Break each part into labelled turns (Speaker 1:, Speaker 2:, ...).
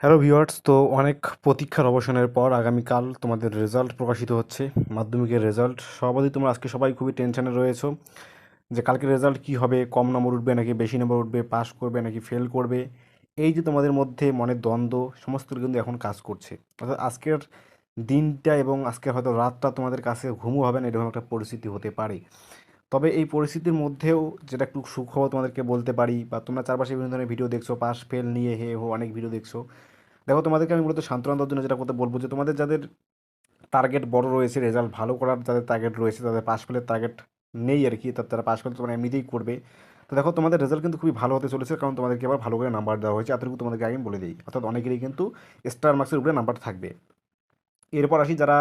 Speaker 1: Hello viewers তো অনেক প্রতীক্ষার অবসানের পর আগামীকাল তোমাদের রেজাল্ট প্রকাশিত হচ্ছে, মাধ্যমিকের রেজাল্ট সর্বাধিক তোমরা আজকে সবাই খুবই টেনশনে রয়েছো যে কালকের রেজাল্ট কী হবে, কম নম্বর উঠবে নাকি বেশি নম্বর উঠবে পাস করবে নাকি ফেল করবে? এই যে তোমাদের মধ্যে মনের দ্বন্দ্ব, সমস্ত কিন্তু এখন কাজ করছে। অর্থাৎ আজকের দিনটা এবং আজকের হয়তো রাতটা তোমাদের কাছে ঘুমও হবে না, এরকম একটা পরিস্থিতি হতে পারে। তবে এই পরিস্থিতির মধ্যেও যেটা একটু সুখবর তোমাদেরকে বলতে পারি, বা তোমরা চারপাশে বিভিন্ন ধরনের ভিডিও দেখছ পাস ফেল নিয়ে হে হো অনেক ভিডিও দেখছ। দেখো, তোমাদেরকে আমি মূলত সান্ত্বনা দেওয়ার জন্য যেটা করতে বলব যে, তোমাদের যাদের টার্গেট বড় রয়েছে রেজাল্ট ভালো করার যাদের টার্গেট রয়েছে, তাদের পাস ফেলের টার্গেট নেই আর কি, তারা পাস ফেল তোমরা এমনিতেই করবে। তো দেখো, তোমাদের রেজাল্ট কিন্তু খুবই ভালো হতে চলেছে, কারণ তোমাদেরকে আবার ভালো করে নাম্বার দেওয়া হয়েছে। এতটুকু তোমাদেরকে আগে বলে দিই। অর্থাৎ অনেকেরই কিন্তু স্টার মার্কসের উপরে নাম্বার থাকবে। এরপর আসি যারা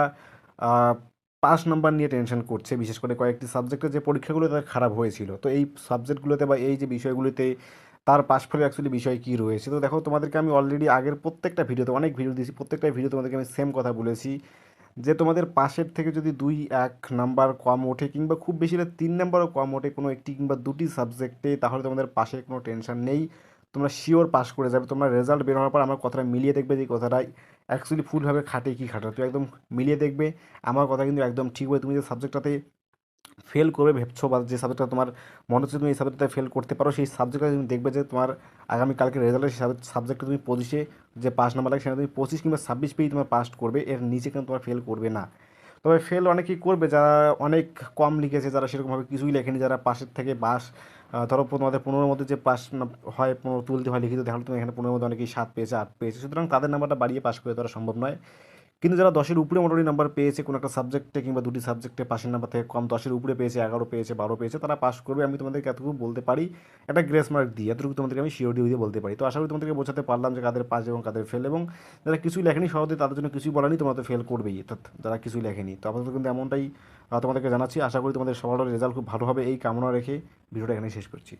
Speaker 1: পাস নাম্বার নিয়ে টেনশন করছে, বিশেষ করে কয়েকটি সাবজেক্টের যে পরীক্ষাগুলো তাদের খারাপ হয়েছিল। তো এই সাবজেক্টগুলোতে বা এই যে বিষয়গুলিতে তার পাস ফেলে অ্যাকচুয়ালি বিষয় কী রয়েছে? তো দেখো, তোমাদেরকে আমি অলরেডি আগের প্রত্যেকটা ভিডিওতে, অনেক ভিডিও দিয়েছি, প্রত্যেকটা ভিডিও তোমাদেরকে আমি সেম কথা বলেছি, যে তোমাদের পাশের থেকে যদি দুই এক নাম্বার কম ওঠে কিংবা খুব বেশি তিন নাম্বারও কম ওঠে কোনো একটি কিংবা দুটি সাবজেক্টে তাহলে তোমাদের পাশে কোনো টেনশন নেই। তোমরা শিওর পাস করে যাবে, তোমরা রেজাল্ট বের হওয়ার পর আমার কথাটা মিলিয়ে দেখবে যে কথাটা অ্যাকচুয়ালি ফুলভাবে খাটে কি খাটা তুমি একদম মিলিয়ে দেখবে, আমার কথা কিন্তু একদম ঠিক হবে তুমি যে সাবজেক্টটাতে ফেল করবে ভেবছো বা যে সাবজেক্টটা তোমার মনে হচ্ছে তুমি এই সাবজেক্টটা ফেল করতে পারো, সেই সাবজেক্টটা তুমি দেখবে যে তোমার আগামীকালকে রেজাল্টে সেই সাবজেক্টটা তুমি পঁচিশে যে পাস নাম্বার লাগে সেটা তুমি পঁচিশ কিংবা ছাব্বিশ পেয়েই তোমার পাস করবে, এর নিচে কিন্তু তোমার ফেল করবে না। তবে ফেল অনেকেই করবে, যারা অনেক কম লিখেছে, যারা সেরকমভাবে কিছুই লেখেনি, যারা পাশের থেকে বাস ধরো তোমাদের পনেরোর মধ্যে যে পাস হয়, পনেরো তুলতে হয় লিখিত, তাহলে তুমি এখানে পনেরোর মধ্যে অনেকেই সাত পেয়েছে, আট পেয়েছে। সুতরাং তাদের নাম্বারটা বাড়িয়ে পাস করে দেওয়া সম্ভব নয়। কিন্তু যারা দশের উপরে মোটামুটি নাম্বার পেয়েছে, কোনো একটা সাবজেক্টে কিংবা দুটি সাবজেক্টে পাশের নাম্বার থেকে কম দশের উপরে পেয়েছে, এগারো পেয়েছে, বারো পেয়েছে, তারা পাস করবে। আমি তোমাদেরকে এতটুকু বলতে পারি, একটা গ্রেস মার্ক দিয়ে, এতটুকু তোমাদেরকে আমি শিওর দিয়ে বলতে পারি। তো আশা করি তোমাদেরকে বোঝাতে পারলাম যে কাদের পাস এবং কাদের ফেল এবং যারা কিছুই লেখেনি সহজে তাদের জন্য কিছুই বলেনি তোমরা তো ফেল করবেই, অর্থাৎ যারা কিছুই লেখেনি। তো আপাতত কিন্তু এমনটাই তোমাদেরকে জানাচ্ছি। আশা করি তোমাদের সবার রেজাল্ট খুব ভালো হবে। এই কামনা রেখে ভিডিওটা এখানে শেষ করছি।